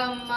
Gangamma